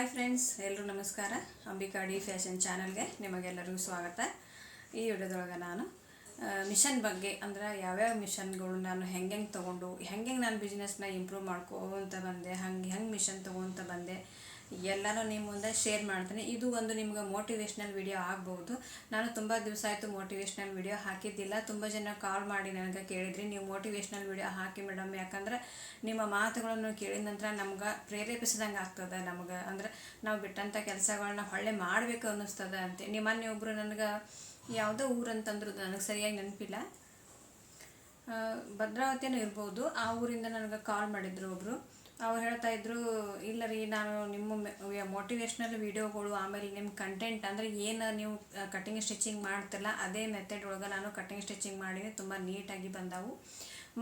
Hi friends ಎಲ್ಲರೂ ನಮಸ್ಕಾರ. Ambika D fashion ಚಾನಲ್ಗೆ ನಿಮಗೆಲ್ಲರಿಗೂ ಸ್ವಾಗತ. ಈ ವಿಡಿಯೋದೊಳಗೆ ನಾನು ಮಿಷನ್ ಬಗ್ಗೆ, ಅಂದ್ರೆ ಯಾವ್ಯಾವ ಮಿಷನ್ಗಳು ನಾನು ಹೆಂಗೆ ತೊಗೊಂಡು ಹೆಂಗೆ ನಾನು ಬಿಸ್ನೆಸ್ನ ಇಂಪ್ರೂವ್ ಮಾಡ್ಕೋತ ಬಂದೆ, ಹಂಗೆ ಹೆಂಗೆ ಮಿಷನ್ ತೊಗೊತ ಬಂದೆ ಎಲ್ಲನೂ ನಿಮ್ಮ ಮುಂದೆ ಶೇರ್ ಮಾಡ್ತೀನಿ. ಇದು ಒಂದು ನಿಮ್ಗೆ ಮೋಟಿವೇಶ್ನಲ್ ವಿಡಿಯೋ ಆಗ್ಬೋದು. ನಾನು ತುಂಬ ದಿವಸ ಆಯಿತು ಮೋಟಿವೇಶ್ನಲ್ ವಿಡಿಯೋ ಹಾಕಿದ್ದಿಲ್ಲ. ತುಂಬ ಜನ ಕಾಲ್ ಮಾಡಿ ನನಗೆ ಕೇಳಿದ್ರಿ. ನೀವು ಮೋಟಿವೇಶ್ನಲ್ ವಿಡಿಯೋ ಹಾಕಿ ಮೇಡಮ್ ಯಾಕಂದ್ರೆ ನಿಮ್ಮ ಮಾತುಗಳನ್ನು ಕೇಳಿದ ನಂತರ ನಮ್ಗೆ ಪ್ರೇರೇಪಿಸಿದಂಗೆ ಆಗ್ತದೆ ನಮ್ಗೆ. ಅಂದ್ರೆ ನಾವು ಬಿಟ್ಟಂಥ ಕೆಲಸಗಳನ್ನ ಹೊಳ್ಳೆ ಮಾಡಬೇಕು ಅನ್ನಿಸ್ತದೆ ಅಂತ. ನಿಮ್ಮನ್ನೇ ಒಬ್ಬರು ನನಗೆ ಯಾವುದೋ ಊರಂತಂದ್ರು ನನಗೆ ಸರಿಯಾಗಿ ನೆನಪಿಲ್ಲ. ಭದ್ರಾವತಿಯೂ ಇರ್ಬೋದು. ಆ ಊರಿಂದ ನನಗೆ ಕಾಲ್ ಮಾಡಿದ್ರು ಒಬ್ಬರು ಅವ್ರು ಹೇಳ್ತಾ ಇದ್ರು, ಇಲ್ಲ ರೀ, ನಾನು ನಿಮ್ಮ ಮೋಟಿವೇಶ್ನಲ್ ವಿಡಿಯೋಗಳು ಆಮೇಲೆ ನಿಮ್ಮ ಕಂಟೆಂಟ್ ಅಂದರೆ ಏನು ನೀವು ಕಟ್ಟಿಂಗ್ ಸ್ಟಿಚಿಂಗ್ ಮಾಡ್ತಿರಲ್ಲ ಅದೇ ಮೆಥಡ್ ಒಳಗೆ ನಾನು ಕಟಿಂಗ್ ಸ್ಟಿಚಿಂಗ್ ಮಾಡಿದ್ರೆ ತುಂಬ ನೀಟಾಗಿ ಬಂದವು.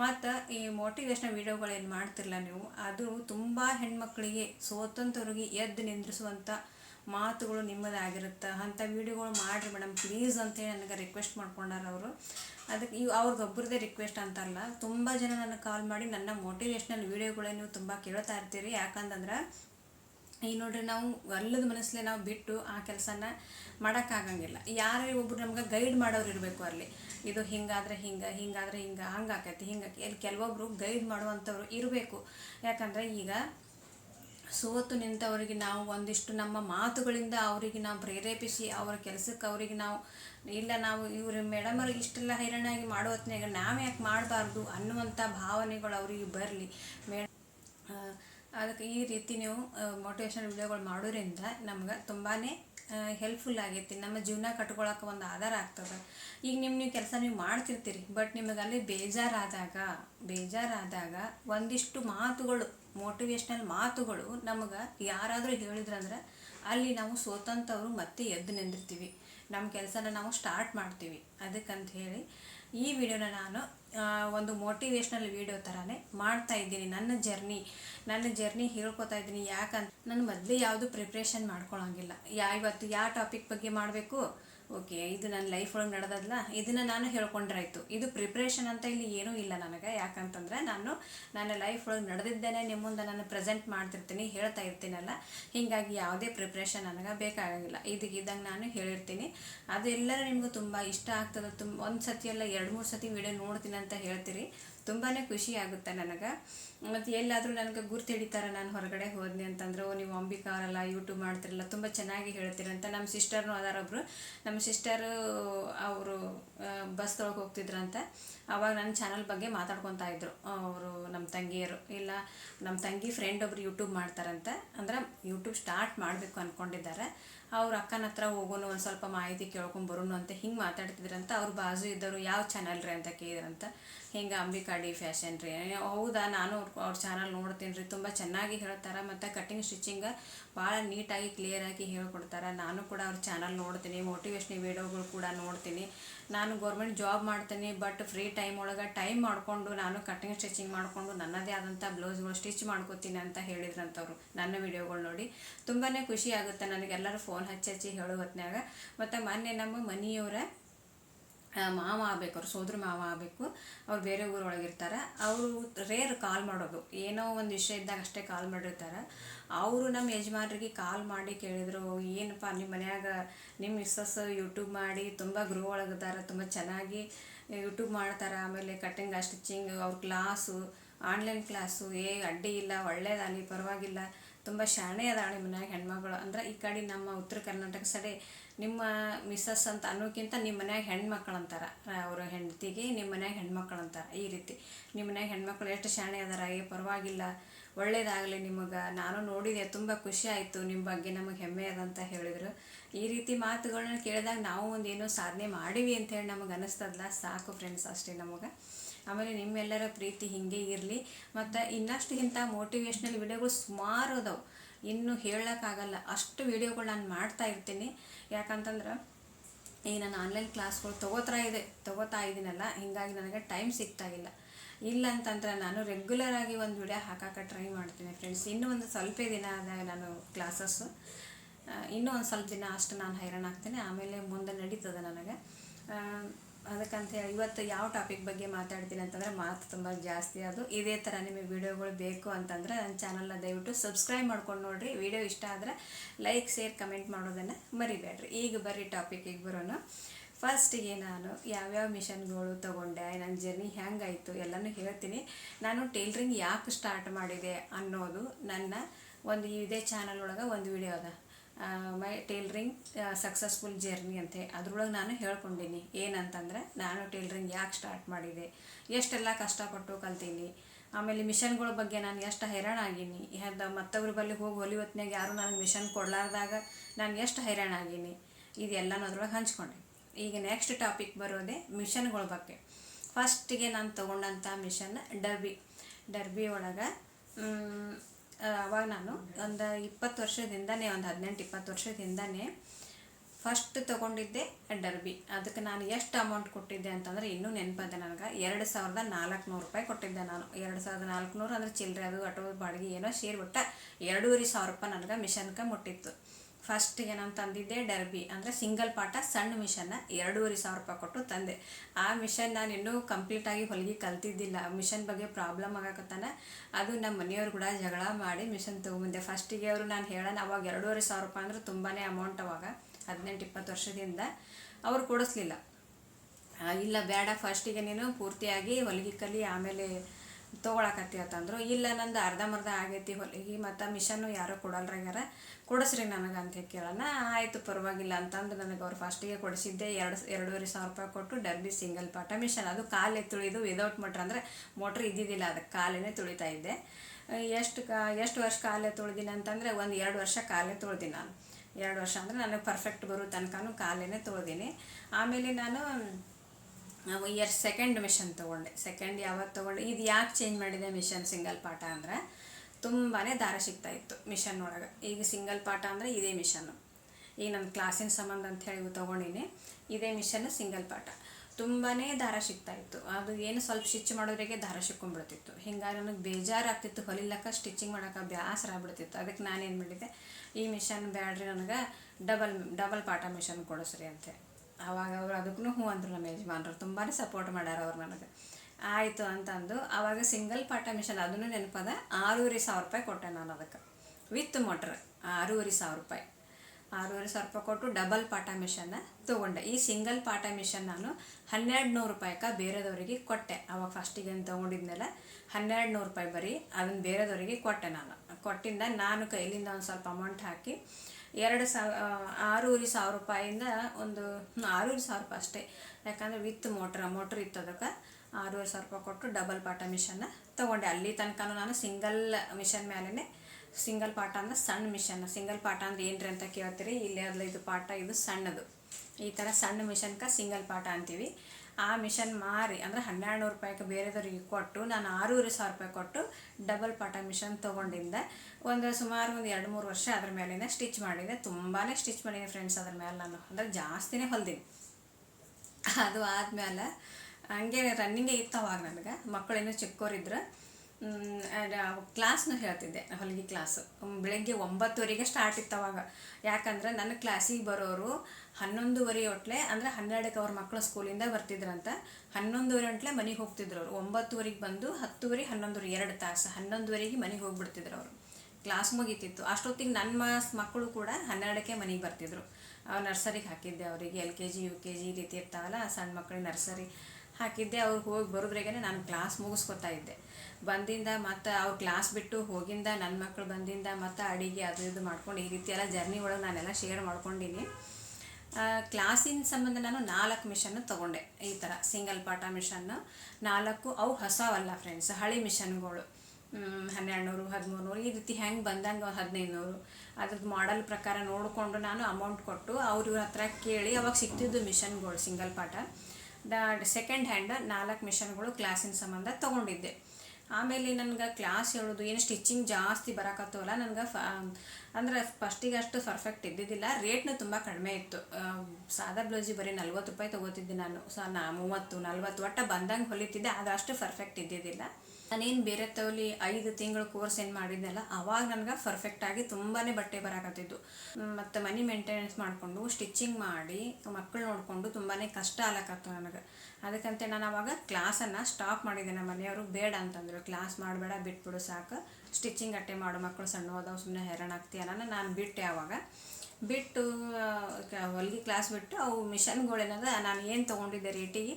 ಮತ್ತು ಈ ಮೋಟಿವೇಶ್ನಲ್ ವೀಡಿಯೋಗಳೇನು ಮಾಡ್ತಿರಲ್ಲ ನೀವು, ಅದು ತುಂಬ ಹೆಣ್ಮಕ್ಳಿಗೆ, ಸ್ವತಂತ್ರರಿಗೆ ಎದ್ದು ನಿಂದ್ರಿಸುವಂಥ ಮಾತುಗಳು ನಿಮ್ಮದಾಗಿರುತ್ತೆ ಅಂಥ ವೀಡಿಯೋಗಳು ಮಾಡಿರಿ ಮೇಡಮ್. ಪ್ಲೀಸ್ ಅಂತೇಳಿ ನನಗೆ ರಿಕ್ವೆಸ್ಟ್ ಮಾಡ್ಕೊಂಡಾರ ಅವರು. ಅದಕ್ಕೆ ಇವು ಅವ್ರದ್ದೊಬ್ಬರದೇ ರಿಕ್ವೆಸ್ಟ್ ಅಂತಲ್ಲ. ತುಂಬ ಜನ ನನಗೆ ಕಾಲ್ ಮಾಡಿ ನನ್ನ ಮೋಟಿವೇಶ್ನಲ್ ವೀಡಿಯೋಗಳೇ ನೀವು ತುಂಬ ಕೇಳ್ತಾ ಇರ್ತೀರಿ. ಯಾಕಂತಂದ್ರೆ, ಈ ನೋಡ್ರಿ ನಾವು ಅಲ್ಲದ ಮನಸ್ಸಲ್ಲೇ ನಾವು ಬಿಟ್ಟು ಆ ಕೆಲಸನ ಮಾಡೋಕ್ಕಾಗಂಗಿಲ್ಲ. ಯಾರೇ ಒಬ್ರು ನಮ್ಗೆ ಗೈಡ್ ಮಾಡೋರು ಇರಬೇಕು ಅಲ್ಲಿ. ಇದು ಹಿಂಗಾದ್ರೆ ಹಿಂಗೆ ಹಿಂಗಾದ್ರೆ ಹಿಂಗೆ ಹಂಗೆ ಆಕೈತಿ ಹಿಂಗೆ ಕೆಲವೊಬ್ರು ಗೈಡ್ ಮಾಡುವಂಥವ್ರು ಇರಬೇಕು. ಯಾಕಂದರೆ ಈಗ ಸೋತು ನಿಂತವರಿಗೆ ನಾವು ಒಂದಿಷ್ಟು ನಮ್ಮ ಮಾತುಗಳಿಂದ ಅವರಿಗೆ ನಾವು ಪ್ರೇರೇಪಿಸಿ ಅವರ ಕೆಲಸಕ್ಕೆ ಅವರಿಗೆ ನಾವು, ಇಲ್ಲ ನಾವು ಇವ್ರ ಮೇಡಮ್ ಅವ್ರಿಗೆ ಇಷ್ಟೆಲ್ಲ ಹೈರಾಣಾಗಿ ಮಾಡೋ ಹೊತ್ನ್ಯಾಗ ನಾವು ಯಾಕೆ ಮಾಡಬಾರ್ದು ಅನ್ನುವಂಥ ಭಾವನೆಗಳು ಅವರಿಗೆ ಬರಲಿ. ಮೇ ಅದಕ್ಕೆ ಈ ರೀತಿ ನೀವು ಮೋಟಿವೇಶನ್ ವಿಡಿಯೋಗಳು ಮಾಡೋದ್ರಿಂದ ನಮ್ಗೆ ತುಂಬಾ ಹೆಲ್ಪ್ಫುಲ್ ಆಗೈತಿ ನಮ್ಮ ಜೀವನ ಕಟ್ಕೊಳಕ್ಕೆ ಒಂದು ಆಧಾರ ಆಗ್ತದೆ. ಈಗ ನಿಮ್ಮ ನೀವು ಕೆಲಸ ನೀವು ಮಾಡ್ತಿರ್ತೀರಿ ಬಟ್ ನಿಮಗೆ ಅಲ್ಲಿ ಬೇಜಾರಾದಾಗ ಬೇಜಾರಾದಾಗ ಒಂದಿಷ್ಟು ಮಾತುಗಳು ಮೋಟಿವೇಶ್ನಲ್ ಮಾತುಗಳು ನಮಗೆ ಯಾರಾದರೂ ಹೇಳಿದ್ರಂದ್ರೆ ಅಲ್ಲಿ ನಾವು ಸೋತಂಥವ್ರು ಮತ್ತೆ ಎದ್ದು ನಿಂದಿರ್ತೀವಿ. ನಮ್ಮ ಕೆಲಸನ ನಾವು ಸ್ಟಾರ್ಟ್ ಮಾಡ್ತೀವಿ. ಅದಕ್ಕಂತ ಹೇಳಿ ಈ ವಿಡಿಯೋನ ನಾನು ಒಂದು ಮೋಟಿವೇಶ್ನಲ್ ವಿಡಿಯೋ ಥರನೇ ಮಾಡ್ತಾ ಇದ್ದೀನಿ. ನನ್ನ ಜರ್ನಿ ನನ್ನ ಜರ್ನಿ ಹೇಳ್ಕೊತಾ ಇದ್ದೀನಿ. ಯಾಕಂತ ನಾನು ಮೊದಲೇ ಯಾವುದು ಪ್ರಿಪ್ರೇಷನ್ ಮಾಡ್ಕೊಳ್ಳೋಂಗಿಲ್ಲ ಯಾ, ಇವತ್ತು ಯಾವ ಟಾಪಿಕ್ ಬಗ್ಗೆ ಮಾಡಬೇಕು? ಓಕೆ, ಇದು ನನ್ನ ಲೈಫ್ ಒಳಗೆ ನಡೆದಲ್ಲ ಇದನ್ನು ನಾನು ಹೇಳ್ಕೊಂಡ್ರಾಯ್ತು. ಇದು ಪ್ರಿಪ್ರೇಷನ್ ಅಂತ ಇಲ್ಲಿ ಏನೂ ಇಲ್ಲ ನನಗೆ. ಯಾಕಂತಂದ್ರೆ ನಾನು, ನನ್ನ ಲೈಫ್ ಒಳಗೆ ನಡೆದಿದ್ದೇನೆ ನಿಮ್ಮ ಮುಂದೆ ನಾನು ಪ್ರೆಸೆಂಟ್ ಮಾಡ್ತಿರ್ತೀನಿ, ಹೇಳ್ತಾ ಇರ್ತೀನಲ್ಲ. ಹೀಗಾಗಿ ಯಾವುದೇ ಪ್ರಿಪ್ರೇಷನ್ ನನಗೆ ಬೇಕಾಗಂಗಿಲ್ಲ ಇದಕ್ಕಿದ್ದಂಗೆ ನಾನು ಹೇಳಿರ್ತೀನಿ. ಅದೆಲ್ಲರೂ ನಿಮಗೂ ತುಂಬ ಇಷ್ಟ ಆಗ್ತದೆ. ತುಂಬ ಒಂದು ಸತಿ ಅಲ್ಲ ಎರಡು ಮೂರು ಸತಿ ವಿಡಿಯೋ ನೋಡ್ತೀನಿ ಅಂತ ಹೇಳ್ತೀರಿ. ತುಂಬಾ ಖುಷಿ ಆಗುತ್ತೆ ನನಗೆ. ಮತ್ತು ಎಲ್ಲಾದರೂ ನನಗೆ ಗುರ್ತು ಹಿಡಿತಾರೆ ನಾನು ಹೊರಗಡೆ ಹೋದ್ನಿ ಅಂತಂದ್ರೆ, ಓ, ನೀವು ಅಂಬಿಕಾ ಅವರಲ್ಲ ಯೂಟ್ಯೂಬ್ ಮಾಡ್ತಿರಲ್ಲ, ತುಂಬ ಚೆನ್ನಾಗಿ ಹೇಳ್ತೀರ ಅಂತ ನಮ್ಮ ಸಿಸ್ಟರ್ನು ಅದಾರೊಬ್ರು ನಮ್ಮ ಸಿಸ್ಟರು ಅವರು ಬಸ್ ತೊಳಗೆ ಹೋಗ್ತಿದ್ರಂತ ಅವಾಗ ನನ್ನ ಚಾನಲ್ ಬಗ್ಗೆ ಮಾತಾಡ್ಕೊತಾ ಇದ್ರು. ಅವರು ನಮ್ಮ ತಂಗಿಯರು. ಇಲ್ಲ ನಮ್ಮ ತಂಗಿ ಫ್ರೆಂಡ್ ಒಬ್ರು ಯೂಟ್ಯೂಬ್ ಮಾಡ್ತಾರಂತೆ. ಅಂದ್ರೆ ಯೂಟ್ಯೂಬ್ ಸ್ಟಾರ್ಟ್ ಮಾಡಬೇಕು ಅಂದ್ಕೊಂಡಿದ್ದಾರೆ ಅವ್ರ ಅಕ್ಕನ ಹತ್ರ ಹೋಗೋನು ಒಂದು ಸ್ವಲ್ಪ ಮಾಹಿತಿ ಕೇಳ್ಕೊಂಡು ಬರೋನು ಅಂತ ಹಿಂಗೆ ಮಾತಾಡ್ತಿದ್ರಂತ, ಅವ್ರ ಬಾಜು ಇದ್ದವರು ಯಾವ ಚಾನಲ್ ರೀ ಅಂತ ಕೇಳಿದ್ರಂತ, ಹಿಂಗೆ ಅಂಬಿಕಾ ಡಿ ಫ್ಯಾಷನ್ ರೀ? ಹೌದಾ, ನಾನು ಅವ್ರ ಚಾನಲ್ ನೋಡ್ತೀನಿ ರೀ, ತುಂಬ ಚೆನ್ನಾಗಿ ಹೇಳ್ತಾರೆ, ಮತ್ತು ಕಟ್ಟಿಂಗ್ ಸ್ಟಿಚಿಂಗ ಭಾಳ ನೀಟಾಗಿ ಕ್ಲಿಯರಾಗಿ ಹೇಳ್ಕೊಡ್ತಾರೆ. ನಾನು ಕೂಡ ಅವ್ರ ಚಾನಲ್ ನೋಡ್ತೀನಿ ಮೋಟಿವೇಶ್ನಲ್ ವೀಡಿಯೋಗಳು ಕೂಡ ನೋಡ್ತೀನಿ. ನಾನು ಗೌರ್ಮೆಂಟ್ ಜಾಬ್ ಮಾಡ್ತೀನಿ ಬಟ್ ಫ್ರೀ ಟೈಮ್ ಒಳಗೆ ಟೈಮ್ ಮಾಡಿಕೊಂಡು ನಾನು ಕಟಿಂಗ್ ಸ್ಟಿಚಿಂಗ್ ಮಾಡಿಕೊಂಡು ನನ್ನದೇ ಆದಂಥ ಬ್ಲೌಸ್ಗಳು ಸ್ಟಿಚ್ ಮಾಡ್ಕೋತೀನಿ ಅಂತ ಹೇಳಿದ್ರಂತವ್ರು, ನನ್ನ ವಿಡಿಯೋಗಳು ನೋಡಿ. ತುಂಬಾ ಖುಷಿ ಆಗುತ್ತೆ, ನನಗೆಲ್ಲರೂ ಫೋನ್ ಹಚ್ಚಿ ಹಚ್ಚಿ ಹೇಳೋ ಹೊತ್ನ್ಯಾಗ. ಮತ್ತು ಮೊನ್ನೆ ನಮ್ಮ ಮನೆಯವರ ಮಾವ ಆಗಬೇಕು, ಅವ್ರು ಸೋದ್ರ ಮಾವ ಆಗಬೇಕು, ಅವ್ರು ಬೇರೆ ಊರೊಳಗಿರ್ತಾರೆ. ಅವರು ರೇರ್ ಕಾಲ್ ಮಾಡೋದು. ಏನೋ ಒಂದು ವಿಷಯ ಇದ್ದಾಗ ಅಷ್ಟೇ ಕಾಲ್ ಮಾಡಿರ್ತಾರೆ. ಅವರು ನಮ್ಮ ಯಜಮಾನ್ರಿಗೆ ಕಾಲ್ ಮಾಡಿ ಕೇಳಿದರು ಏನಪ್ಪ ನಿಮ್ಮ ಮನ್ಯಾಗ ನಿಮ್ಮ ಮಿಸ್ಸಸ್ ಯೂಟ್ಯೂಬ್ ಮಾಡಿ ತುಂಬ ಗ್ರೋ ಒಳಗಿದ್ದಾರೆ ತುಂಬ ಚೆನ್ನಾಗಿ ಯೂಟ್ಯೂಬ್ ಮಾಡ್ತಾರೆ, ಆಮೇಲೆ ಕಟ್ಟಿಂಗ್ ಸ್ಟಿಚಿಂಗ್ ಅವ್ರ ಕ್ಲಾಸು ಆನ್ಲೈನ್ ಕ್ಲಾಸು ಏ, ಅಡ್ಡಿ ಇಲ್ಲ ಒಳ್ಳೇದಾಗಲಿ ಪರವಾಗಿಲ್ಲ. ತುಂಬ ಶಾಣೆ ಅದಾಳೆ ಮನ್ಯಾಗ ಹೆಣ್ಮಗಳು. ಅಂದ್ರೆ ಈ ಕಡೆ ನಮ್ಮ ಉತ್ತರ ಕರ್ನಾಟಕ ಸಡೆ ನಿಮ್ಮ ಮಿಸಸ್ ಅಂತ ಅನ್ನೋಕ್ಕಿಂತ ನಿಮ್ಮ ಮನ್ಯಾಗ ಹೆಣ್ಮಕ್ಳು ಅಂತಾರ. ಅವರು ಹೆಂಡತಿಗೆ ನಿಮ್ಮ ಮನ್ಯಾಗ ಹೆಣ್ಮಕ್ಳು ಅಂತಾರ ಈ ರೀತಿ. ನಿಮ್ಮ ಮನ್ಯಾಗ ಹೆಣ್ಮಕ್ಳು ಎಷ್ಟು ಶಾಣೆ ಅದಾರ, ಏ, ಪರವಾಗಿಲ್ಲ. ಒಳ್ಳೇದಾಗಲಿ ನಿಮಗೆ. ನಾನು ನೋಡಿದೆ, ತುಂಬ ಖುಷಿ ಆಯಿತು ನಿಮ್ಮ ಬಗ್ಗೆ ನಮಗೆ ಹೆಮ್ಮೆ ಅದಂತ ಹೇಳಿದರು. ಈ ರೀತಿ ಮಾತುಗಳನ್ನ ಕೇಳಿದಾಗ ನಾವು ಒಂದು ಏನೋ ಸಾಧನೆ ಮಾಡೀವಿ ಅಂತೇಳಿ ನಮಗೆ ಅನ್ನಿಸ್ತದಲ್ಲ ಸಾಕು ಫ್ರೆಂಡ್ಸ್ ಅಷ್ಟೇ ನಮಗೆ. ಆಮೇಲೆ ನಿಮ್ಮೆಲ್ಲರ ಪ್ರೀತಿ ಹಿಂಗೆ ಇರಲಿ. ಮತ್ತು ಇನ್ನಷ್ಟು ಇಂಥ ಮೋಟಿವೇಶ್ನಲ್ ವಿಡಿಯೋಗಳು ಸುಮಾರು ಅದಾವೆ. ಇನ್ನೂ ಹೇಳೋಕ್ಕಾಗಲ್ಲ. ಅಷ್ಟು ವೀಡಿಯೋಗಳು ನಾನು ಮಾಡ್ತಾ ಇರ್ತೀನಿ. ಯಾಕಂತಂದ್ರೆ, ಈ ನಾನು ಆನ್ಲೈನ್ ಕ್ಲಾಸ್ಗಳು ತಗೋತಾ ಇದೆ, ತೊಗೋತಾ ಇದ್ದೀನಲ್ಲ ಹಿಂಗಾಗಿ ನನಗೆ ಟೈಮ್ ಸಿಗ್ತಾ ಇಲ್ಲ. ಇಲ್ಲ ಅಂತಂದ್ರೆ ನಾನು ರೆಗ್ಯುಲರ್ ಆಗಿ ಒಂದು ವಿಡಿಯೋ ಹಾಕಕ್ಕೆ ಟ್ರೈ ಮಾಡ್ತೀನಿ ಫ್ರೆಂಡ್ಸ್ ಇನ್ನೂ ಒಂದು ಸ್ವಲ್ಪ ದಿನ ಆದಾಗ ನಾನು ಕ್ಲಾಸಸ್ಸು ಇನ್ನೂ ಒಂದು ಸ್ವಲ್ಪ ದಿನ ಅಷ್ಟು ನಾನು ಹೈರಾಣ ಆಗ್ತೀನಿ. ಆಮೇಲೆ ಮುಂದೆ ನಡೀತದೆ ನನಗೆ. ಅದಕ್ಕಂತ ಹೇಳಿ ಇವತ್ತು ಯಾವ ಟಾಪಿಕ್ ಬಗ್ಗೆ ಮಾತಾಡ್ತೀನಿ ಅಂತಂದರೆ ಮಾತು ತುಂಬ ಜಾಸ್ತಿ. ಅದು ಇದೇ ಥರ ನಿಮಗೆ ವಿಡಿಯೋಗಳು ಬೇಕು ಅಂತಂದರೆ ನನ್ನ ಚಾನಲ್ನ ದಯವಿಟ್ಟು ಸಬ್ಸ್ಕ್ರೈಬ್ ಮಾಡ್ಕೊಂಡು ನೋಡಿರಿ. ವಿಡಿಯೋ ಇಷ್ಟ ಆದರೆ ಲೈಕ್ ಶೇರ್ ಕಮೆಂಟ್ ಮಾಡೋದನ್ನು ಮರಿಬೇಡ್ರಿ. ಈಗ ಬರ್ರಿ ಟಾಪಿಕಿಗೆ ಬರೋಣ. ಫಸ್ಟಿಗೆ ನಾನು ಯಾವ್ಯಾವ ಮಿಷನ್ಗಳು ತೊಗೊಂಡೆ, ನನ್ನ ಜರ್ನಿ ಹೆಂಗಾಯಿತು ಎಲ್ಲನೂ ಹೇಳ್ತೀನಿ. ನಾನು ಟೇಲ್ರಿಂಗ್ ಯಾಕೆ ಸ್ಟಾರ್ಟ್ ಮಾಡಿದೆ ಅನ್ನೋದು ನನ್ನ ಒಂದು ಇದೇ ಚಾನಲ್ ಒಳಗೆ ಒಂದು ವಿಡಿಯೋ ಅದ. ಮೈ ಟೇಲ್ರಿಂಗ್ ಸಕ್ಸಸ್ಫುಲ್ ಜರ್ನಿ ಅಂತ ಅದ್ರೊಳಗೆ ನಾನು ಹೇಳ್ಕೊಂಡಿನಿ. ಏನಂತಂದರೆ, ನಾನು ಟೇಲ್ರಿಂಗ್ ಯಾಕೆ ಸ್ಟಾರ್ಟ್ ಮಾಡಿದೆ? ಎಷ್ಟೆಲ್ಲ ಕಷ್ಟಪಟ್ಟು ಕಲ್ತೀನಿ? ಆಮೇಲೆ ಮಿಷನ್ಗಳ ಬಗ್ಗೆ ನಾನು ಎಷ್ಟು ಹೈರಾಣ ಆಗೀನಿ? ಅದು ಮತ್ತೊಬ್ರ ಬಳಿ ಹೋಗಿ ಹೊಲಿ ಹೊತ್ನಾಗ ಯಾರು ನನಗೆ ಮಿಷನ್ ಕೊಡಲಾರ್ದಾಗ ನಾನು ಎಷ್ಟು ಹೈರಾಣ ಆಗೀನಿ? ಇದೆಲ್ಲನೂ ಅದ್ರೊಳಗೆ ಹಂಚ್ಕೊಂಡೆ. ಈಗ ನೆಕ್ಸ್ಟ್ ಟಾಪಿಕ್ ಬರೋದೇ ಮಿಷನ್ಗಳ ಬಗ್ಗೆ. ಫಸ್ಟಿಗೆ ನಾನು ತೊಗೊಂಡಂಥ ಮಿಷನ್ ಡರ್ಬಿ. ಡರ್ಬಿ ಒಳಗೆ ಅವಾಗ ನಾನು ಒಂದು ಇಪ್ಪತ್ತು ವರ್ಷದಿಂದನೇ, ಒಂದು ಹದಿನೆಂಟು ಇಪ್ಪತ್ತು ವರ್ಷದಿಂದನೇ ಫಸ್ಟ್ ತೊಗೊಂಡಿದ್ದೆ ಡರ್ಬಿ ಅದಕ್ಕೆ ನಾನು ಎಷ್ಟು ಅಮೌಂಟ್ ಕೊಟ್ಟಿದ್ದೆ ಅಂತಂದರೆ ಇನ್ನೂ ನೆನಪದೆ ನನಗೆ. ಎರಡು ಸಾವಿರದ ನಾಲ್ಕುನೂರು ರೂಪಾಯಿ ಕೊಟ್ಟಿದ್ದೆ ನಾನು. ಎರಡು ಸಾವಿರದ ನಾಲ್ಕುನೂರು ಅಂದರೆ ಚಿಲ್ಲರೆ ಅದು ಆಟೋ ಬಾಡಿಗೆ ಏನೋ ಸೇರಿಬಿಟ್ಟ ಎರಡೂವರೆ ಸಾವಿರ ರೂಪಾಯಿ ನನಗೆ ಮಿಷನ್ಗೆ ಮುಟ್ಟಿತ್ತು. ಫಸ್ಟಿಗೆ ನಾನು ತಂದಿದ್ದೆ ಡರ್ಬಿ ಅಂದರೆ ಸಿಂಗಲ್ ಪಾಟ ಸಣ್ಣ ಮಿಷನ್ನ ಎರಡೂವರೆ ಸಾವಿರ ರೂಪಾಯಿ ಕೊಟ್ಟು ತಂದೆ. ಆ ಮಿಷನ್ ನಾನು ಇನ್ನೂ ಕಂಪ್ಲೀಟಾಗಿ ಹೊಲಿಗೆ ಕಲ್ತಿದ್ದಿಲ್ಲ. ಮಿಷನ್ ಬಗ್ಗೆ ಪ್ರಾಬ್ಲಮ್ ಆಗಕತ್ತಾನ. ಅದು ನಮ್ಮ ಮನೆಯವ್ರು ಕೂಡ ಜಗಳ ಮಾಡಿ ಮಿಷನ್ ತೊಗೊಂಬಂದೆ. ಫಸ್ಟಿಗೆ ಅವರು ನಾನು ಹೇಳೋಣ, ಅವಾಗ ಎರಡೂವರೆ ಸಾವಿರ ರೂಪಾಯಿ ಅಂದ್ರೆ ತುಂಬಾ ಅಮೌಂಟ್ ಅವಾಗ, ಹದಿನೆಂಟು, ಇಪ್ಪತ್ತು ವರ್ಷದಿಂದ ಅವರು ಕೊಡಿಸ್ಲಿಲ್ಲ. ಇಲ್ಲ, ಬೇಡ, ಫಸ್ಟಿಗೆ ನೀನು ಪೂರ್ತಿಯಾಗಿ ಹೊಲಿಗೆ ಕಲಿ, ಆಮೇಲೆ ತೊಗೊಳಕತ್ತಿ ಅಂತಂದ್ರು ಇಲ್ಲ, ನಂದು ಅರ್ಧಂಬರ್ಧ ಆಗೈತಿ ಹೊಲಿಗೆ, ಮತ್ತು ಮಿಷನ್ನು ಯಾರೂ ಕೊಡಲ್ರಾಗ್ಯಾರ ಕೊಡಿಸ್ರಿ ನನಗೆ ಅಂತ ಕೇಳೋಣ. ಆಯಿತು, ಪರವಾಗಿಲ್ಲ ಅಂತಂದು ನನಗೆ ಅವ್ರು ಫಸ್ಟಿಗೆ ಕೊಡಿಸಿದ್ದೆ. ಎರಡು ಎರಡೂವರೆ ಸಾವಿರ ರೂಪಾಯಿ ಕೊಟ್ಟು ಡರ್ಬಿ ಸಿಂಗಲ್ ಪಾಟ ಮಿಷನ್ ಅದು ಕಾಲೇ ತುಳಿದು ವಿದೌಟ್ ಮೋಟ್ರ್ ಅಂದರೆ ಮೋಟ್ರ್ ಇದ್ದಿದ್ದಿಲ್ಲ ಅದಕ್ಕೆ ಕಾಲೇ ತುಳಿತಾ ಇದ್ದೆ. ಎಷ್ಟು ಕಾ, ಎಷ್ಟು ವರ್ಷ ಕಾಲೇ ತುಳಿದಿನಿ ಅಂತಂದರೆ ಒಂದು ಎರಡು ವರ್ಷ ಕಾಲೇ ತುಳ್ದಿನಿ ನಾನು. ಎರಡು ವರ್ಷ ಅಂದರೆ ನನಗೆ ಪರ್ಫೆಕ್ಟ್ ಬರೋ ತನಕನೂ ಕಾಲೇ ತೊಳ್ದೀನಿ. ಆಮೇಲೆ ನಾನು ಇಯರ್ ಸೆಕೆಂಡ್ ಮಿಷನ್ ತೊಗೊಂಡೆ. ಸೆಕೆಂಡ್ ಯಾವತ್ತು ತೊಗೊಂಡೆ? ಇದು ಯಾಕೆ ಚೇಂಜ್ ಮಾಡಿದೆ ಮಿಷನ್ ಸಿಂಗಲ್ ಪಾಠ ಅಂದರೆ ತುಂಬಾ ದಾರ ಸಿಗ್ತಾ ಇತ್ತು ಮಿಷನ್ ಒಳಗೆ. ಈಗ ಸಿಂಗಲ್ ಪಾಠ ಅಂದರೆ ಇದೇ ಮಿಷನ್ನು ಈಗ ನನ್ನ ಕ್ಲಾಸಿನ ಸಂಬಂಧ ಅಂತ ಹೇಳಿ ತೊಗೊಂಡಿನಿ. ಇದೇ ಮಿಷನ್ ಸಿಂಗಲ್ ಪಾಠ. ತುಂಬಾ ದಾರ ಸಿಗ್ತಾ ಇತ್ತು. ಅದು ಏನು ಸ್ವಲ್ಪ ಸ್ಟಿಚ್ ಮಾಡೋದ್ರಿಗೆ ದಾರ ಸಿಕ್ಕೊಂಡ್ಬಿಡ್ತಿತ್ತು. ಹಿಂಗಾಗಿ ನನಗೆ ಬೇಜಾರಾಗ್ತಿತ್ತು. ಹೊಲಿಲಕ್ಕ ಸ್ಟಿಚಿಂಗ್ ಮಾಡೋಕೆ ಬೇಸರ ಆಗ್ಬಿಡ್ತಿತ್ತು. ಅದಕ್ಕೆ ನಾನೇನು ಮಾಡಿದೆ? ಈ ಮಿಷನ್ ಬ್ಯಾಡ್ರಿ ನನಗೆ ಡಬಲ್ ಡಬಲ್ ಪಾಠ ಮಿಷನ್ ಕೊಡಿಸ್ರಿ ಅಂತೆ ಅವಾಗ ಅವ್ರು ಅದಕ್ಕೂ ಹ್ಞೂ ಅಂದರು ನಮ್ಮ ಯಜಮಾನ್ರು. ತುಂಬಾ ಸಪೋರ್ಟ್ ಮಾಡ್ಯಾರ ಅವ್ರು ನನಗೆ. ಆಯಿತು ಅಂತಂದು ಆವಾಗ ಸಿಂಗಲ್ ಪಾಠ ಮಿಷನ್ ಅದನ್ನು ನೆನಪದ ಆರೂವರೆ ಸಾವಿರ ರೂಪಾಯಿ ಕೊಟ್ಟೆ ನಾನು ಅದಕ್ಕೆ. ವಿತ್ ಮೋಟ್ರ್ ಆರೂವರೆ ಸಾವಿರ ರೂಪಾಯಿ. ಆರೂವರೆ ಸಾವಿರ ರೂಪಾಯಿ ಕೊಟ್ಟು ಡಬಲ್ ಪಾಠ ಮಿಷನ್ನ ತೊಗೊಂಡೆ. ಈ ಸಿಂಗಲ್ ಪಾಠ ಮಿಷನ್ ನಾನು ಹನ್ನೆರಡು ನೂರು ರೂಪಾಯಿಗೆ ಬೇರೆದವರಿಗೆ ಕೊಟ್ಟೆ. ಅವಾಗ ಫಸ್ಟಿಗೆ ಏನು ತೊಗೊಂಡಿದ್ಮೇಲೆ ಹನ್ನೆರಡು ನೂರು ರೂಪಾಯಿ ಬರೀ ಅದನ್ನು ಬೇರೆದವರಿಗೆ ಕೊಟ್ಟೆ ನಾನು. ಕೊಟ್ಟಿಂದ ನಾನು ಕೈಲಿಂದ ಒಂದು ಸ್ವಲ್ಪ ಅಮೌಂಟ್ ಹಾಕಿ ಎರಡು ಸಾವಿರ ಆರೂವರೆ ಸಾವಿರ ರೂಪಾಯಿಂದ ಒಂದು ಆರೂವರೆ ಸಾವಿರ ರೂಪಾಯಿ ಅಷ್ಟೇ. ಯಾಕಂದರೆ ವಿತ್ ಮೋಟ್ರ್ ಮೋಟ್ರ್ ಇತ್ತು ಅದಕ್ಕೆ. ಆರೂವರೆ ಸಾವಿರ ರೂಪಾಯಿ ಕೊಟ್ಟು ಡಬಲ್ ಪಾಟ ಮಿಷನ್ನ ತೊಗೊಂಡೆ. ಅಲ್ಲಿ ತನಕ ನಾನು ಸಿಂಗಲ್ ಮಿಷನ್ ಮೇಲೇ ಸಿಂಗಲ್ ಪಾಠ ಅಂದ್ರೆ ಸಣ್ಣ ಮಿಷನ್. ಸಿಂಗಲ್ ಪಾಠ ಅಂದ್ರೆ ಏನ್ರಿ ಅಂತ ಕೇಳ್ತೀರಿ? ಇಲ್ಲಿ ಅದ್ಲ ಇದು ಪಾಟ, ಇದು ಸಣ್ಣದು. ಈ ಥರ ಸಣ್ಣ ಮಿಷನ್ಗೆ ಸಿಂಗಲ್ ಪಾಟ ಅಂತೀವಿ. ಆ ಮಿಷನ್ ಮಾರಿ, ಅಂದರೆ ಹನ್ನೆರಡು ನೂರು ರೂಪಾಯಿಗೆ ಬೇರೆದವ್ರಿಗೆ ಕೊಟ್ಟು ನಾನು ಆರೂವರೆ ಸಾವಿರ ರೂಪಾಯಿ ಕೊಟ್ಟು ಡಬಲ್ ಪಾಟ ಮಿಷನ್ ತೊಗೊಂಡಿದ್ದೆ. ಒಂದು ಸುಮಾರು ಒಂದು ಎರಡು ಮೂರು ವರ್ಷ ಅದ್ರ ಮೇಲಿನ ಸ್ಟಿಚ್ ಮಾಡಿದೆ. ತುಂಬಾ ಸ್ಟಿಚ್ ಮಾಡಿದೆ ಫ್ರೆಂಡ್ಸ್ ಅದ್ರ ಮೇಲೆ ನಾನು. ಅಂದರೆ ಜಾಸ್ತಿನೇ ಹೊಲ್ದೀನಿ ಅದು ಆದಮೇಲೆ ಹಂಗೆ ರನ್ನಿಂಗೇ ಇತ್ತು ಅವಾಗ ನನಗೆ. ಮಕ್ಕಳೇನು ಚಿಕ್ಕವರಿದ್ರು ಕ್ಲಾಸ್ನ ಹೇಳ್ತಿದ್ದೆ, ಹೊಲಿಗೆ ಕ್ಲಾಸು ಬೆಳಗ್ಗೆ ಒಂಬತ್ತುವರೆಗೆ ಸ್ಟಾರ್ಟ್ ಇತ್ತು ಅವಾಗ. ಯಾಕಂದ್ರೆ ನನ್ನ ಕ್ಲಾಸಿಗೆ ಬರೋರು ಹನ್ನೊಂದುವರೆ ಒಟ್ಲೆ ಅಂದರೆ ಹನ್ನೆರಡಕ್ಕೆ ಅವ್ರ ಮಕ್ಕಳು ಸ್ಕೂಲಿಂದ ಬರ್ತಿದ್ರಂತ. ಹನ್ನೊಂದುವರೆ ಒಟ್ಲೆ ಮನೆಗೆ ಹೋಗ್ತಿದ್ರು ಅವರು. ಒಂಬತ್ತುವರೆಗೆ ಬಂದು ಹತ್ತುವರೆ, ಹನ್ನೊಂದುವರೆ, ಎರಡು ತಾಸು. ಹನ್ನೊಂದುವರೆಗೆ ಮನೆಗೆ ಹೋಗ್ಬಿಡ್ತಿದ್ರು ಅವರು. ಕ್ಲಾಸ್ ಮುಗೀತಿತ್ತು. ಅಷ್ಟೊತ್ತಿಗೆ ನನ್ನ ಮಕ್ಕಳು ಕೂಡ ಹನ್ನೆರಡಕ್ಕೆ ಮನೆಗೆ ಬರ್ತಿದ್ರು. ನರ್ಸರಿಗೆ ಹಾಕಿದ್ದೆ ಅವರಿಗೆ, L K G, U K G ರೀತಿ ಇರ್ತಾವಲ್ಲ, ಸಣ್ಣ ಮಕ್ಕಳಿಗೆ ನರ್ಸರಿ ಹಾಕಿದ್ದೆ. ಅವ್ರು ಹೋಗಿ ಬರೋದ್ರಾಗೇ ನಾನು ಕ್ಲಾಸ್ ಮುಗಿಸ್ಕೊತಾ ಇದ್ದೆ. ಬಂದಿಂದ ಮತ್ತು ಅವ್ರ ಕ್ಲಾಸ್ ಬಿಟ್ಟು ಹೋಗಿಂದ ನನ್ನ ಮಕ್ಕಳು ಬಂದಿಂದ ಮತ್ತು ಅಡಿಗೆ ಅದು ಇದು ಮಾಡ್ಕೊಂಡು ಈ ರೀತಿ ಎಲ್ಲ ಜರ್ನಿ ಒಳಗೆ ನಾನೆಲ್ಲ ಶೇರ್ ಮಾಡ್ಕೊಂಡಿನಿ. ಕ್ಲಾಸಿನ ಸಂಬಂಧ ನಾನು ನಾಲ್ಕು ಮಿಷನ್ನು ತೊಗೊಂಡೆ ಈ ಥರ ಸಿಂಗಲ್ ಪಾಠ ಮಿಷನ್ನು ನಾಲ್ಕು, ಅವು ಹೊಸವಲ್ಲ ಫ್ರೆಂಡ್ಸ್ ಹಳೆ ಮಿಷನ್ಗಳು ಹನ್ನೆರಡು ನೂರು ಹದಿಮೂರು ನೂರು ಈ ರೀತಿ ಹೆಂಗೆ ಬಂದಂಗೆ ಹದಿನೈದು ನೂರು ಅದ್ರದ್ದು ಮಾಡಲ್ ಪ್ರಕಾರ ನೋಡಿಕೊಂಡು ನಾನು ಅಮೌಂಟ್ ಕೊಟ್ಟು ಅವ್ರ ಹತ್ರ ಕೇಳಿ ಅವಾಗ ಸಿಕ್ತಿದ್ದು ಮಿಷನ್ಗಳು ಸಿಂಗಲ್ ಪಾಠ. ದ ಸೆಕೆಂಡ್ ಹ್ಯಾಂಡ್ ನಾಲ್ಕು ಮಿಷನ್ಗಳು ಕ್ಲಾಸಿನ ಸಂಬಂಧ ತೊಗೊಂಡಿದ್ದೆ. ಆಮೇಲೆ ನನಗೆ ಕ್ಲಾಸ್ ಹೇಳೋದು, ಏನು ಸ್ಟಿಚಿಂಗ್ ಜಾಸ್ತಿ ಬರೋಕತ್ತವಲ್ಲ ನನಗೆ ಫ ಅಂದರೆ ಫಸ್ಟಿಗೆ ಅಷ್ಟು ಪರ್ಫೆಕ್ಟ್ ಇದ್ದಿದ್ದಿಲ್ಲ. ರೇಟ್ನ ತುಂಬ ಕಡಿಮೆ ಇತ್ತು. ಸಾದಾ ಬ್ಲೌಸಿಗೆ ಬರೀ ನಲ್ವತ್ತು ರೂಪಾಯಿ ತೊಗೋತಿದ್ದೆ ನಾನು. ಸೊ, ನಾ, ಮೂವತ್ತು, ನಲ್ವತ್ತು ಒಟ್ಟು ಬಂದಂಗೆ ಹೊಲಿತಿದ್ದೆ ಅದು ಅಷ್ಟು ಪರ್ಫೆಕ್ಟ್ ಇದ್ದಿದ್ದಿಲ್ಲ. ನಾನೇನು ಬೇರೆ ತವಲಿ ಐದು ತಿಂಗಳು ಕೋರ್ಸ್ ಏನು ಮಾಡಿದ್ನಲ್ಲ, ಅವಾಗ ನನಗೆ ಪರ್ಫೆಕ್ಟಾಗಿ ತುಂಬಾ ಬಟ್ಟೆ ಬರಾಕತ್ತಿದ್ದು ಮತ್ತು ಮನಿ ಮೇಂಟೆನೆನ್ಸ್ ಮಾಡಿಕೊಂಡು ಸ್ಟಿಚಿಂಗ್ ಮಾಡಿ ಮಕ್ಕಳು ನೋಡಿಕೊಂಡು ತುಂಬಾ ಕಷ್ಟ ಆಲಕತ್ತು ನನಗೆ. ಅದಕ್ಕಂತೆ ನಾನು ಅವಾಗ ಕ್ಲಾಸನ್ನು ಸ್ಟಾಪ್ ಮಾಡಿದೆ ನಮ್ಮ ಮನೆಯವರು. ಬೇಡ ಅಂತಂದರು. ಕ್ಲಾಸ್ ಮಾಡಬೇಡ, ಬಿಟ್ಬಿಡು ಸಾಕು. ಸ್ಟಿಚಿಂಗ್ ಅಟ್ಟೆ ಮಾಡು ಮಕ್ಕಳು ಸಣ್ಣ ಹೋದವು ಸುಮ್ಮನೆ ಹೈರಾಣ ಆಗ್ತೀಯ? ನಾನು ಬಿಟ್ಟೆ ಅವಾಗ. ಬಿಟ್ಟು ಹೊಲಿಗೆ ಕ್ಲಾಸ್ ಬಿಟ್ಟು ಅವು ಮಿಷನ್ಗಳೇನದ, ನಾನು ಏನು ತೊಗೊಂಡಿದ್ದೆ ರೇಟಿಗೆ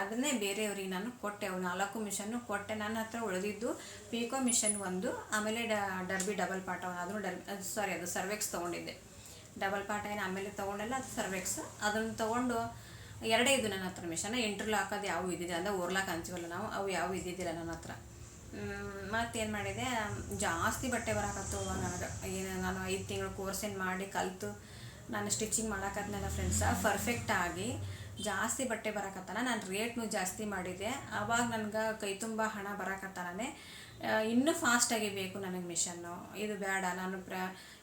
ಅದನ್ನೇ ಬೇರೆಯವ್ರಿಗೆ ನಾನು ಕೊಟ್ಟೆ. ಅವು ನಾಲ್ಕು ಮಿಷನ್ನು ಕೊಟ್ಟೆ. ನನ್ನ ಹತ್ರ ಉಳಿದಿದ್ದು ಪೀಕೋ ಮಿಷನ್ ಒಂದು, ಆಮೇಲೆ ಡರ್ಬಿ ಡಬಲ್ ಪಾಟ ಅದನ್ನು ಡರ್ ಸಾರಿ ಅದು ಸರ್ವೆಕ್ಸ್ ತೊಗೊಂಡಿದ್ದೆ. ಡಬಲ್ ಪಾಟ ಏನು ಆಮೇಲೆ ತೊಗೊಂಡಲ್ಲ, ಅದು ಸರ್ವೆಕ್ಸ್ ಅದನ್ನು ತೊಗೊಂಡು ಎರಡೇ ಇದು ನನ್ನ ಹತ್ರ ಮಿಷನ್ ಇಂಟ್ರಲ್ ಅದು ಯಾವ ಇದ್ದಿದೆ ಅಂದರೆ ಓರ್ಲಾಕ್ ಅಂತೀವಲ್ಲ ನಾವು, ಅವು ಯಾವ ಇದ್ದಿದ್ದಿಲ್ಲ ನನ್ನ ಹತ್ರ. ಮತ್ತೇನು ಮಾಡಿದೆ? ಜಾಸ್ತಿ ಬಟ್ಟೆ ಬರಾಕತ್ತು ನನಗೆ. ಏನು, ನಾನು ಐದು ತಿಂಗಳು ಕೋರ್ಸ್ ಏನು ಮಾಡಿ ಕಲಿತು, ನಾನು ಸ್ಟಿಚಿಂಗ್ ಮಾಡಾಕತ್ನಲ್ಲ ಫ್ರೆಂಡ್ಸ ಪರ್ಫೆಕ್ಟಾಗಿ ಜಾಸ್ತಿ ಬಟ್ಟೆ ಬರಾಕತ್ತಾನ. ನಾನು ರೇಟ್ನು ಜಾಸ್ತಿ ಮಾಡಿದೆ. ಆವಾಗ ನನಗೆ ಕೈ ತುಂಬ ಹಣ ಬರಾಕತ್ತಾನೇ ಇನ್ನೂ ಫಾಸ್ಟಾಗಿ ಬೇಕು ನನಗೆ ಮಿಷನ್ನು ಇದು ಬೇಡ, ನಾನು ಪ್ರ,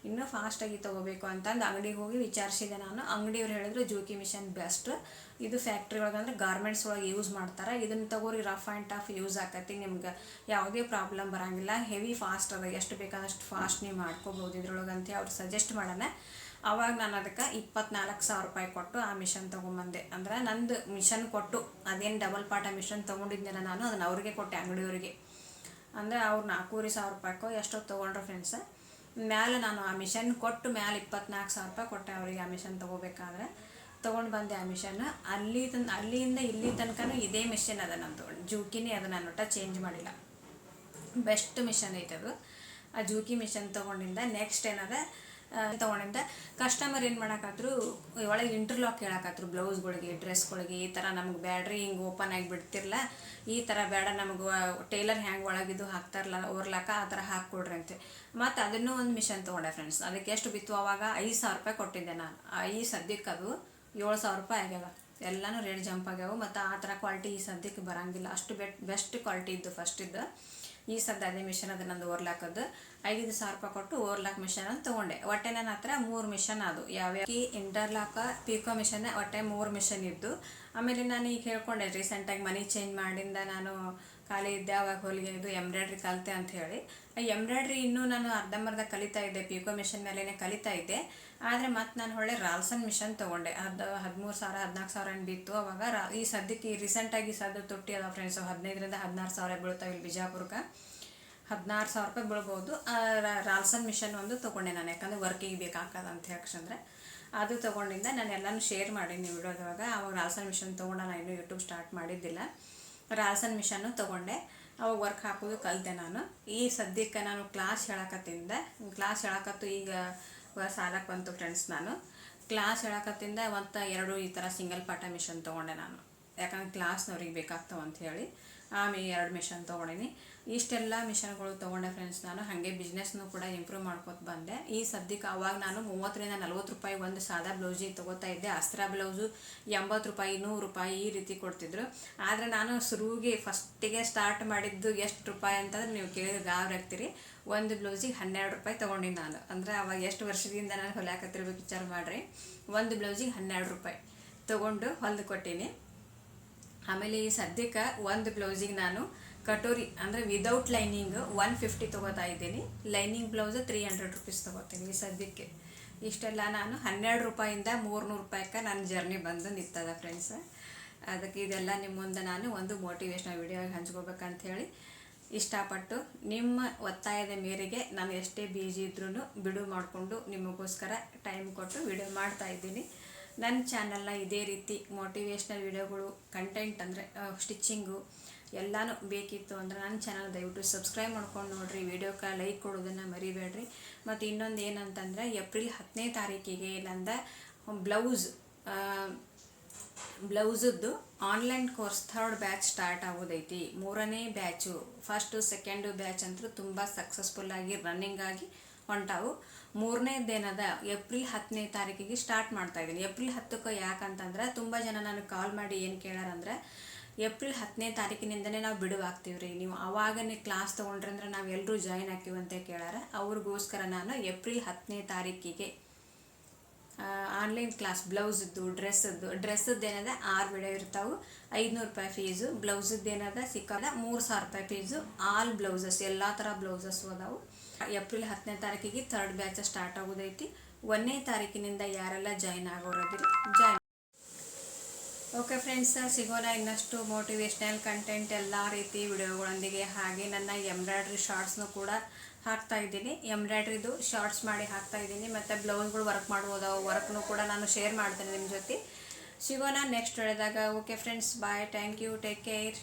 ಇನ್ನೂ ಫಾಸ್ಟಾಗಿ ತೊಗೋಬೇಕು ಅಂತಂದು ಅಂಗಡಿಗೆ ಹೋಗಿ ವಿಚಾರಿಸಿದೆ ನಾನು. ಅಂಗಡಿಯವ್ರು ಹೇಳಿದ್ರು, ಜೂಕಿ ಮಿಷನ್ ಬೆಸ್ಟ್ ಇದು ಫ್ಯಾಕ್ಟ್ರಿ ಒಳಗೆ ಗಾರ್ಮೆಂಟ್ಸ್ ಒಳಗೆ ಯೂಸ್ ಮಾಡ್ತಾರೆ. ಇದನ್ನು ತಗೋರಿ ರಫ್ ಆ್ಯಂಡ್ ಟಫ್ ಯೂಸ್ ಆಕತಿ. ನಿಮ್ಗೆ ಯಾವುದೇ ಪ್ರಾಬ್ಲಮ್ ಬರೋಂಗಿಲ್ಲ. ಹೆವಿ ಫಾಸ್ಟ್ ಅದ. ಎಷ್ಟು ಬೇಕಾದಷ್ಟು ಫಾಸ್ಟ್ ನೀವು ಮಾಡ್ಕೋಬೋದು ಇದ್ರೊಳಗೆ ಅಂತ ಅವ್ರು ಸಜೆಸ್ಟ್ ಮಾಡೋಣ. ಅವಾಗ ನಾನು ಅದಕ್ಕೆ ಇಪ್ಪತ್ನಾಲ್ಕು ಸಾವಿರ ರೂಪಾಯಿ ಕೊಟ್ಟು ಆ ಮಿಷನ್ ತೊಗೊಂಬಂದೆ. ಅಂದ್ರೆ ನಂದು ಮಿಷನ್ ಕೊಟ್ಟು, ಅದೇನು ಡಬಲ್ ಪಾಟ ಮಿಷನ್ ತೊಗೊಂಡಿದ್ನಲ್ಲ ನಾನು, ಅದನ್ನು ಅವ್ರಿಗೆ ಕೊಟ್ಟೆ ಅಂಗಡಿಯವರಿಗೆ. ಅಂದರೆ ಅವ್ರು ನಾಲ್ಕೂವರೆ ಸಾವಿರ ರೂಪಾಯಿಕೋ ಎಷ್ಟೊತ್ತು ತೊಗೊಂಡ್ರು ಫ್ರೆಂಡ್ಸ್ ಮ್ಯಾಲೆ ನಾನು ಆ ಮಿಷನ್ ಕೊಟ್ಟು ಮ್ಯಾಲೆ ಇಪ್ಪತ್ನಾಲ್ಕು ಸಾವಿರ ರೂಪಾಯಿ ಕೊಟ್ಟೆ ಅವರಿಗೆ ಆ ಮಿಷನ್ ತೊಗೋಬೇಕಾದ್ರೆ. ತೊಗೊಂಡು ಬಂದೆ ಆ ಮಿಷನ್ ಅಲ್ಲಿ ತನ್ ಅಲ್ಲಿಯಿಂದ ಇಲ್ಲಿ ತನಕನೂ ಇದೇ ಮಿಷನ್ ಅದ ನಂದು ಜೂಕಿನೇ ಅದು ನಾನು ಒಟ್ಟ ಚೇಂಜ್ ಮಾಡಿಲ್ಲ. ಬೆಸ್ಟ್ ಮಿಷನ್ ಐತೆ ಅದು ಆ ಜೂಕಿ ಮಿಷನ್ ತೊಗೊಂಡಿಂದ ನೆಕ್ಸ್ಟ್ ಏನದ ತೊಗೊಂಡಿಂದ ಕಸ್ಟಮರ್ ಏನು ಮಾಡೋಕ್ಕಾದ್ರು ಒಳಗೆ ಇಂಟರ್ಲಾಕ್ ಹೇಳಾಕತ್ರು ಬ್ಲೌಸ್ಗಳಿಗೆ ಡ್ರೆಸ್ಗಳಿಗೆ ಈ ಥರ ನಮ್ಗೆ ಬ್ಯಾಡ್ರಿ, ಹಿಂಗೆ ಓಪನ್ ಆಗಿ ಬಿಡ್ತಿರಲ್ಲ ಈ ಥರ ಬೇಡ ನಮಗೆ ಟೇಲರ್ ಹ್ಯಾಂಗೆ ಒಳಗಿದ್ದು ಹಾಕ್ತಾರಲ್ಲ ಓರ್ಲಾಕ ಆ ಥರ ಹಾಕ್ಕೊಡ್ರಿ ಅಂತೆ. ಮತ್ತು ಅದನ್ನೂ ಒಂದು ಮಿಷನ್ ತೊಗೊಂಡೆ ಫ್ರೆಂಡ್ಸ್ ಅದಕ್ಕೆ ಎಷ್ಟು ಬಿತ್ತು ಅವಾಗ? ಐದು ಸಾವಿರ ರೂಪಾಯಿ ಕೊಟ್ಟಿದ್ದೆ ನಾನು. ಈ ಸದ್ಯಕ್ಕೆ ಅದು ಏಳು ಸಾವಿರ ರೂಪಾಯಿ ಆಗ್ಯಾವ. ಎಲ್ಲನೂ ರೇಟ್ ಜಂಪ್ ಆಗ್ಯಾವ. ಮತ್ತು ಆ ಥರ ಕ್ವಾಲಿಟಿ ಈ ಸದ್ಯಕ್ಕೆ ಬರೋಂಗಿಲ್ಲ. ಅಷ್ಟು ಬೆಟ್ ಬೆಸ್ಟ್ ಕ್ವಾಲಿಟಿ ಇದ್ದು ಫಸ್ಟ್ ಇದ್ದು. ಈ ಸದ್ದ ಅದೇ ಮಿಷನ್ ಅದು ನಂದು ಓರ್ಲಾಕದ್ದು ಐದು ಸಾವಿರ ರೂಪಾಯಿ ಕೊಟ್ಟು ಓರ್ಲಾಕ್ ಮಿಷನ್ ಅಂತ ತೊಗೊಂಡೆ. ಒಟ್ಟೆ ನನ್ನ ಹತ್ರ ಮೂರು ಮಿಷನ್ ಅದು. ಯಾವ್ಯಾವ ಇಂಟರ್ಲಾಕ ಪಿಕೋ ಮಿಷನ್ ಒಟ್ಟೆ ಮೂರು ಮಿಷನ್ ಇದ್ದು. ಆಮೇಲೆ ನಾನು ಈಗ ಹೇಳ್ಕೊಂಡೆ ರೀಸೆಂಟಾಗಿ ಮನಿ ಚೇಂಜ್ ಮಾಡಿಂದ ನಾನು ಖಾಲಿ ಇದ್ದೆ, ಅವಾಗ ಹೊಲಿಗೆ ಇದು ಎಂಬ್ರಾಯ್ಡ್ರಿ ಕಲಿತೆ ಅಂತ ಹೇಳಿ. ಎಂಬ್ರಾಯ್ಡ್ರಿ ಇನ್ನೂ ನಾನು ಅರ್ಧಂಬರ್ಧ ಕಲಿತಾ ಇದ್ದೆ. ಪಿಕೋ ಮಿಷನ್ ಮೇಲೇ ಕಲಿತಾ ಇದ್ದೆ. ಆದರೆ ಮತ್ತು ನಾನು ಒಳ್ಳೆ ರಾಲ್ಸನ್ ಮಿಷನ್ ತೊಗೊಂಡೆ. ಅದು ಹದಿಮೂರು ಸಾವಿರ ಹದಿನಾಲ್ಕು ಸಾವಿರ ಏನು ಬಿತ್ತು ಅವಾಗ. ರಾ, ಈ ಸದ್ಯಕ್ಕೆ ರೀಸೆಂಟಾಗಿ ಸದ್ಯ ತೊಟ್ಟಿ ಅದ ಫ್ರೆಂಡ್ಸ್ ಹದಿನೈದರಿಂದ ಹದಿನಾರು ಸಾವಿರ ಬೀಳ್ತಾವೆ ಇಲ್ಲಿ ಬಿಜಾಪುರಕ್ಕೆ ಹದಿನಾರು ಸಾವಿರ ರೂಪಾಯಿ ಬೀಳ್ಬೋದು. ರಾಲ್ಸನ್ ಮಿಷನ್ ಒಂದು ತೊಗೊಂಡೆ ನಾನು. ಯಾಕಂದರೆ ವರ್ಕಿಗೆ ಬೇಕಾಗ್ತದೆ ಅಂತ ಹೇಳಕ್ಷಂದ್ರೆ ಅದು ತೊಗೊಂಡಿಂದ ನಾನು ಎಲ್ಲನೂ ಶೇರ್ ಮಾಡೀನಿ ವಿಡಿಯೋದೊಳಗೆ. ಅವಾಗ ರಾಲ್ಸನ್ ಮಿಷನ್ ತೊಗೊಂಡು ನಾನು ಇನ್ನೂ ಯೂಟ್ಯೂಬ್ ಸ್ಟಾರ್ಟ್ ಮಾಡಿದ್ದಿಲ್ಲ. ರಾಲ್ಸನ್ ಮಿಷನ್ನು ತೊಗೊಂಡೆ. ಅವಾಗ ವರ್ಕ್ ಹಾಕೋದು ಕಲಿತೆ ನಾನು. ಈ ಸದ್ಯಕ್ಕೆ ನಾನು ಕ್ಲಾಸ್ ಹೇಳಕತ್ತಿಂದ. ಕ್ಲಾಸ್ ಹೇಳಕತ್ತು ಈಗ ಸಾಲಕ್ಕೆ ಬಂತು ಫ್ರೆಂಡ್ಸ್ ನಾನು. ಕ್ಲಾಸ್ ಹೇಳಕತ್ತಿಂದ ಮತ್ತು ಎರಡು ಈ ಥರ ಸಿಂಗಲ್ ಪಾಠ ಮಿಷನ್ ತೊಗೊಂಡೆ ನಾನು. ಯಾಕಂದ್ರೆ ಕ್ಲಾಸ್ನವ್ರಿಗೆ ಬೇಕಾಗ್ತವೆ ಅಂತ ಹೇಳಿ ಆಮೇಲೆ ಎರಡು ಮಿಷನ್ ತೊಗೊಂಡೀನಿ. ಇಷ್ಟೆಲ್ಲ ಮಿಷನ್ಗಳು ತೊಗೊಂಡೆ ಫ್ರೆಂಡ್ಸ್ ನಾನು. ಹಾಗೆ ಬಿಸ್ನೆಸ್ನು ಕೂಡ ಇಂಪ್ರೂವ್ ಮಾಡ್ಕೊತ ಬಂದೆ. ಈ ಸದ್ಯಕ್ಕೆ ಅವಾಗ ನಾನು ಮೂವತ್ತರಿಂದ ನಲ್ವತ್ತು ರೂಪಾಯಿ ಒಂದು ಸಾದಾ ಬ್ಲೌಸಿಗೆ ತೊಗೋತಾ ಇದ್ದೆ. ಅಸ್ತ್ರ ಬ್ಲೌಸು ಎಂಬತ್ತು ರೂಪಾಯಿ, ನೂರು ರೂಪಾಯಿ ಈ ರೀತಿ ಕೊಡ್ತಿದ್ರು. ಆದರೆ ನಾನು ಶುರುವಿಗೆ ಫಸ್ಟಿಗೆ ಸ್ಟಾರ್ಟ್ ಮಾಡಿದ್ದು ಎಷ್ಟು ರೂಪಾಯಿ ಅಂತಂದ್ರೆ ನೀವು ಕೇಳಿದ್ರೆ ಗಾಬರಿ ಆಗ್ತೀರಿ. ಒಂದು ಬ್ಲೌಸಿಗೆ ಹನ್ನೆರಡು ರೂಪಾಯಿ ತೊಗೊಂಡಿನಿ ನಾನು. ಅಂದರೆ ಅವಾಗ ಎಷ್ಟು ವರ್ಷದಿಂದ ನಾನು ಹೊಲ್ಯಾಕತ್ತಿರ್ಬೇಕು ವಿಚಾರ ಮಾಡಿರಿ. ಒಂದು ಬ್ಲೌಸಿಗೆ ಹನ್ನೆರಡು ರೂಪಾಯಿ ತೊಗೊಂಡು ಹೊಲ್ದು ಕೊಟ್ಟೀನಿ. ಆಮೇಲೆ ಈ ಸದ್ಯಕ್ಕೆ ಒಂದು ಬ್ಲೌಸಿಗೆ ನಾನು ಕಟೋರಿ, ಅಂದರೆ ವಿದೌಟ್ ಲೈನಿಂಗ್ ಒನ್ ಫಿಫ್ಟಿ ತೊಗೋತಾ ಇದ್ದೀನಿ. Lining blouse three hundred rupees ತೊಗೋತೀನಿ ಈ ಸದ್ಯಕ್ಕೆ. ಇಷ್ಟೆಲ್ಲ ನಾನು ಹನ್ನೆರಡು ರೂಪಾಯಿಂದ ಮೂರ್ನೂರು ರೂಪಾಯಿಗೆ ನನ್ನ ಜರ್ನಿ ಬಂದು ನಿಂತದ ಫ್ರೆಂಡ್ಸ್ ಅದಕ್ಕೆ ಇದೆಲ್ಲ ನಿಮ್ಮ ಮುಂದೆ ನಾನು ಒಂದು ಮೋಟಿವೇಶ್ನಲ್ ವಿಡಿಯೋ ಹಂಚ್ಕೋಬೇಕಂತ ಹೇಳಿ ಇಷ್ಟಪಟ್ಟು ನಿಮ್ಮ ಒತ್ತಾಯದ ಮೇರೆಗೆ ನಾನು ಎಷ್ಟೇ ಬೀಜಿ ಇದ್ರೂ ಬಿಡು ಮಾಡಿಕೊಂಡು ನಿಮಗೋಸ್ಕರ ಟೈಮ್ ಕೊಟ್ಟು ವಿಡಿಯೋ ಮಾಡ್ತಾ ಇದ್ದೀನಿ. ನನ್ನ ಚಾನಲ್ನ ಇದೇ ರೀತಿ ಮೋಟಿವೇಶ್ನಲ್ ವಿಡಿಯೋಗಳು ಕಂಟೆಂಟ್ ಅಂದರೆ ಸ್ಟಿಚ್ಚಿಂಗು ಎಲ್ಲನೂ ಬೇಕಿತ್ತು ಅಂದ್ರೆ ನನ್ನ ಚಾನಲ್ ದಯವಿಟ್ಟು ಸಬ್ಸ್ಕ್ರೈಬ್ ಮಾಡ್ಕೊಂಡು ನೋಡಿರಿ. ವಿಡಿಯೋಕ್ಕೆ ಲೈಕ್ ಕೊಡೋದನ್ನು ಮರಿಬೇಡ್ರಿ. ಮತ್ತು ಇನ್ನೊಂದು ಏನಂತಂದರೆ ಏಪ್ರಿಲ್ ಹತ್ತನೇ ತಾರೀಕಿಗೆ ನಂದ blouse ಬ್ಲೌಸದ್ದು online course third batch start ಆಗೋದೈತಿ. ಮೂರನೇ ಬ್ಯಾಚು ಫಸ್ಟು ಸೆಕೆಂಡು ಬ್ಯಾಚ್ ಅಂತೂ ತುಂಬ ಸಕ್ಸಸ್ಫುಲ್ಲಾಗಿ ರನ್ನಿಂಗ್ ಆಗಿ ಹೊಂಟಾವು. ಮೂರನೇದೇನದ ಏಪ್ರಿಲ್ ಹತ್ತನೇ ತಾರೀಕಿಗೆ ಸ್ಟಾರ್ಟ್ ಮಾಡ್ತಾ ಇದ್ದೀನಿ. ಏಪ್ರಿಲ್ ಹತ್ತಕ್ಕೆ ಯಾಕಂತಂದ್ರೆ ತುಂಬ ಜನ ನಾನು ಕಾಲ್ ಮಾಡಿ ಏನು ಕೇಳಾರಂದ್ರೆ ಏಪ್ರಿಲ್ ಹತ್ತನೇ ತಾರೀಕಿನಿಂದನೇ ನಾವು ಬಿಡುವಾಗ್ತೀವಿ ರೀ ನೀವು ಆವಾಗನೇ ಕ್ಲಾಸ್ ತೊಗೊಂಡ್ರೆ ಅಂದ್ರೆ ನಾವೆಲ್ಲರೂ ಜಾಯಿನ್ ಅಂತ ಕೇಳಾರ. ಅವ್ರಿಗೋಸ್ಕರ ನಾನು ಏಪ್ರಿಲ್ ಹತ್ತನೇ ತಾರೀಕಿಗೆ ಆನ್ಲೈನ್ ಕ್ಲಾಸ್ ಬ್ಲೌಸದ್ದು ಡ್ರೆಸ್ಸದ್ದು ಡ್ರೆಸ್ಸದ್ದು ಏನದ, ಆರು ವಿಡಿಯೋ ಇರ್ತಾವೆ. ಐದುನೂರು ರೂಪಾಯಿ ಫೀಸು ಬ್ಲೌಸದ್ದು ಏನದ ಸಿಕ್ಕದ ಮೂರು ಸಾವಿರ ರೂಪಾಯಿ ಫೀಸು ಆಲ್ ಬ್ಲೌಸಸ್ ಎಲ್ಲ ಥರ ಬ್ಲೌಸಸ್ ಅದಾವು. ಏಪ್ರಿಲ್ ಹತ್ತನೇ ತಾರೀಕಿಗೆ ಥರ್ಡ್ ಬ್ಯಾಚ್ ಸ್ಟಾರ್ಟ್ ಆಗೋದೈತಿ. ಒಂದನೇ ತಾರೀಕಿನಿಂದ ಯಾರೆಲ್ಲ ಜಾಯ್ನ್ ಆಗೋರದಿರಿ ಜಾಯ್ನ್ ಓಕೆ ಫ್ರೆಂಡ್ಸ್ ಸಿಗೋಣ ಇನ್ನಷ್ಟು ಮೋಟಿವೇಶ್ನಲ್ ಕಂಟೆಂಟ್ ಎಲ್ಲ ರೀತಿ ವಿಡಿಯೋಗಳೊಂದಿಗೆ ಹಾಗೆ ನನ್ನ ಎಂಬ್ರಾಯ್ಡ್ರಿ ಶಾರ್ಟ್ಸ್ನು ಕೂಡ ಹಾಕ್ತಾ ಇದ್ದೀನಿ. ಎಂಬ್ರಾಯ್ಡ್ರಿದು ಶಾರ್ಟ್ಸ್ ಮಾಡಿ ಹಾಕ್ತಾ ಇದ್ದೀನಿ. ಮತ್ತು ಬ್ಲೌಸ್ಗಳು ವರ್ಕ್ ಮಾಡ್ಬೋದು ವರ್ಕ್ನು ಕೂಡ ನಾನು ಶೇರ್ ಮಾಡ್ತೇನೆ ನಿಮ್ಮ ಜೊತೆ. ಸಿಗೋಣ ನೆಕ್ಸ್ಟ್ ಹೇಳಿದಾಗ okay friends bye thank you take care